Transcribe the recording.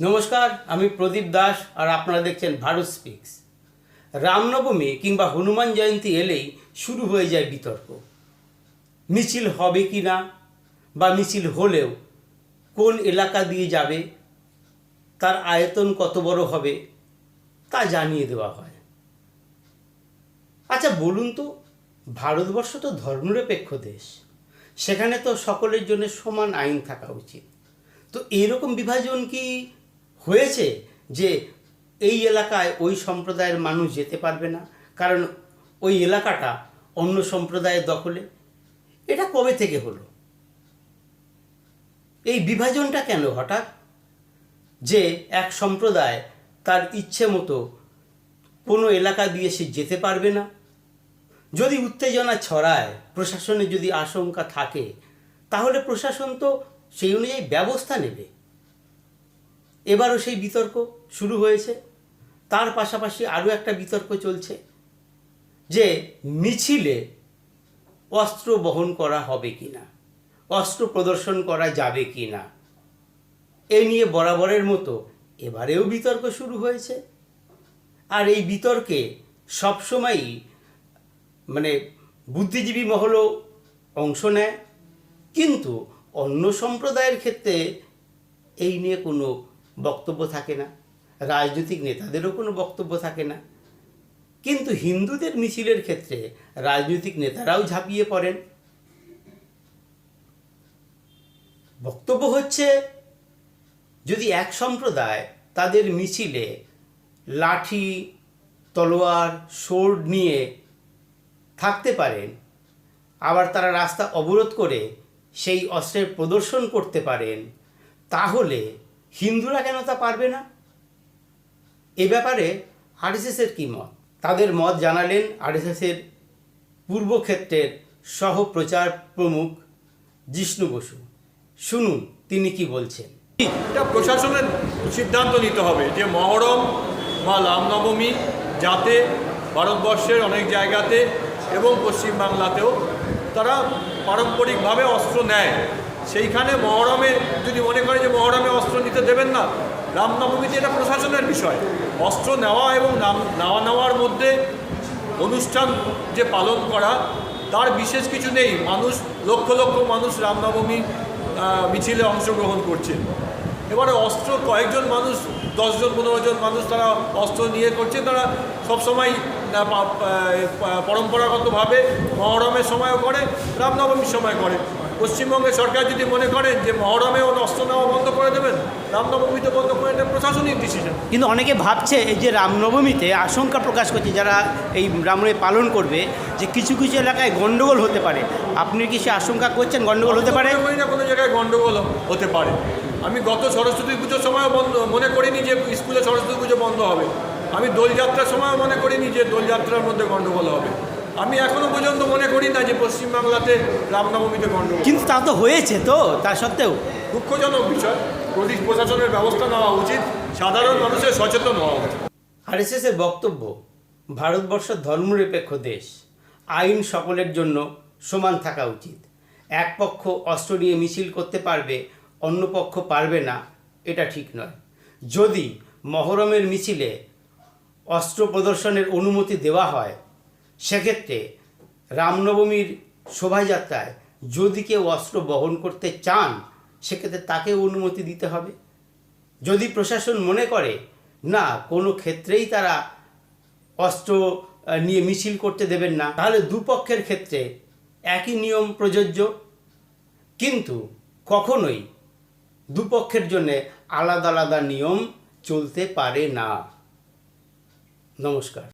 নমস্কার, আমি প্রদীপ দাস আর আপনারা দেখছেন ভারত স্পিক্স। রামনবমী কিংবা হনুমান জয়ন্তী এলেই শুরু হয়ে যায় বিতর্ক। মিছিল হবে কি না বা মিছিল হলেও কোন এলাকা দিয়ে যাবে, তার আয়তন কত বড় হবে, তা জানিয়ে দেওয়া হয়। আচ্ছা বলুন তো, ভারতবর্ষ তো ধর্মনিরপেক্ষ দেশ। সেখানে তো সকলের জন্য সমান আইন থাকা উচিত। তো এরকম বিভাজন কি হয়েছে যে এই এলাকায় ওই সম্প্রদায়ের মানুষ যেতে পারবে না, কারণ ওই এলাকাটা অন্য সম্প্রদায়ের দখলে। এটা কবে থেকে হলো? এই বিভাজনটা কেন হঠাৎ? যে এক সম্প্রদায় তার ইচ্ছে মতো কোনো এলাকা দিয়ে সে যেতে পারবে না। যদি উত্তেজনা ছড়ায় প্রশাসনের যদি আশঙ্কা থাকে, তাহলে প্রশাসন তো সেই অনুযায়ী ব্যবস্থা নেবে। এবারও সেই বিতর্ক শুরু হয়েছে। তার পাশাপাশি আরও একটা বিতর্ক চলছে যে মিছিলে অস্ত্র বহন করা হবে কি না অস্ত্র প্রদর্শন করা যাবে কি না এ নিয়ে বরাবরের মতো এবারেও বিতর্ক শুরু হয়েছে। আর এই বিতর্কে সবসময়ই মানে বুদ্ধিজীবী মহলও অংশ নেয়। কিন্তু অন্য সম্প্রদায়ের ক্ষেত্রে এই নিয়ে কোনো বক্তব্য থাকে না। রাজনৈতিক নেতাদেরও কোনো বক্তব্য থাকে না। কিন্তু হিন্দুদের মিছিলের ক্ষেত্রে রাজনৈতিক নেতারাও ঝাঁপিয়ে পড়েন। বক্তব্য হচ্ছে, যদি এক সম্প্রদায় তাদের মিছিলে লাঠি, তলোয়ার, সোর্ড নিয়ে থাকতে পারেন, আবার তারা রাস্তা অবরোধ করে সেই অস্ত্রের প্রদর্শন করতে পারেন, তাহলে হিন্দুরা কেন তা পারবে না? এ ব্যাপারে আরএসএসের কী মত? তাদের মত জানালেন আরএসএসের পূর্বক্ষেত্রের সহ প্রচার প্রমুখ জিষ্ণু বসু। শুনুন, তিনি কি বলছেন। এটা প্রশাসনের সিদ্ধান্ত নিতে হবে যে মহরম বা রামনবমী যাতে ভারতবর্ষের অনেক জায়গাতে এবং পশ্চিমবাংলাতেও তারা পারম্পরিকভাবে অস্ত্র নেয়। সেইখানে মহরমে, যদি মনে করে যে মহরমে অস্ত্র নিতে দেবেন না, রামনবমীতে এটা প্রশাসনের বিষয়। অস্ত্র নেওয়া এবং নাম, নেওয়া নেওয়ার মধ্যে অনুষ্ঠান যে পালন করা, তার বিশেষ কিছু নেই। মানুষ, লক্ষ লক্ষ মানুষ রামনবমী মিছিলে অংশগ্রহণ করছে। এবারে অস্ত্র কয়েকজন মানুষ, দশজন, পনেরো জন মানুষ তারা অস্ত্র নিয়ে করছে। তারা সবসময় পরম্পরাগতভাবে মহরমের সময়ও করে, রামনবমীর সময় করে। পশ্চিমবঙ্গের সরকার যদি মনে করেন যে মহরমে ও অস্ত্র নেওয়া বন্ধ করে দেবেন রামনবমীতে বন্ধ করে এটা প্রশাসনিক ডিসিশন কিন্তু অনেকে ভাবছে এই যে রামনবমীতে আশঙ্কা প্রকাশ করছে যারা এই রামনবমী পালন করবে যে কিছু কিছু এলাকায় গণ্ডগোল হতে পারে। আপনি কি সে আশঙ্কা করছেন গণ্ডগোল হতে পারে? করি না কোনো জায়গায় গণ্ডগোল হতে পারে। আমি গত সরস্বতী পুজোর সময় বন্ধ মনে করিনি যে স্কুলে সরস্বতী পুজো বন্ধ হবে। আমি দোলযাত্রার সময় মনে করিনি যে দোলযাত্রার মধ্যে গণ্ডগোল হবে। আমি এখনও পর্যন্ত মনে করি না যে পশ্চিমবাংলাতে রামনবমীতে গন্ডগোল কিন্তু তা তো হয়েছে তো তা সত্ত্বেও। দুঃখজনক বিষয় প্রদেশ প্রশাসনের ব্যবস্থা নেওয়া উচিত সাধারণ মানুষের সচেতন হওয়া উচিত। আরএসএসের বক্তব্য ভারতবর্ষ ধর্মনিরপেক্ষ দেশ আইন সকলের জন্য সমান থাকা উচিত। এক পক্ষ অস্ত্র নিয়ে মিছিল করতে পারবে অন্য পক্ষ পারবে না এটা ঠিক নয়। যদি মহরমের মিছিলে অস্ত্র প্রদর্শনের অনুমতি দেওয়া হয় সেক্ষেত্রে রামনবমীর শোভাযাত্রায় যদি কেউ অস্ত্র বহন করতে চান, সেক্ষেত্রে তাকে অনুমতি দিতে হবে। যদি প্রশাসন মনে করে, না, কোনো ক্ষেত্রেই তারা অস্ত্র নিয়ে মিছিল করতে দেবেন না, তাহলে দুপক্ষের ক্ষেত্রে একই নিয়ম প্রযোজ্য। কিন্তু কখনোই দুপক্ষের জন্য আলাদা আলাদা নিয়ম চলতে পারে না। নমস্কার।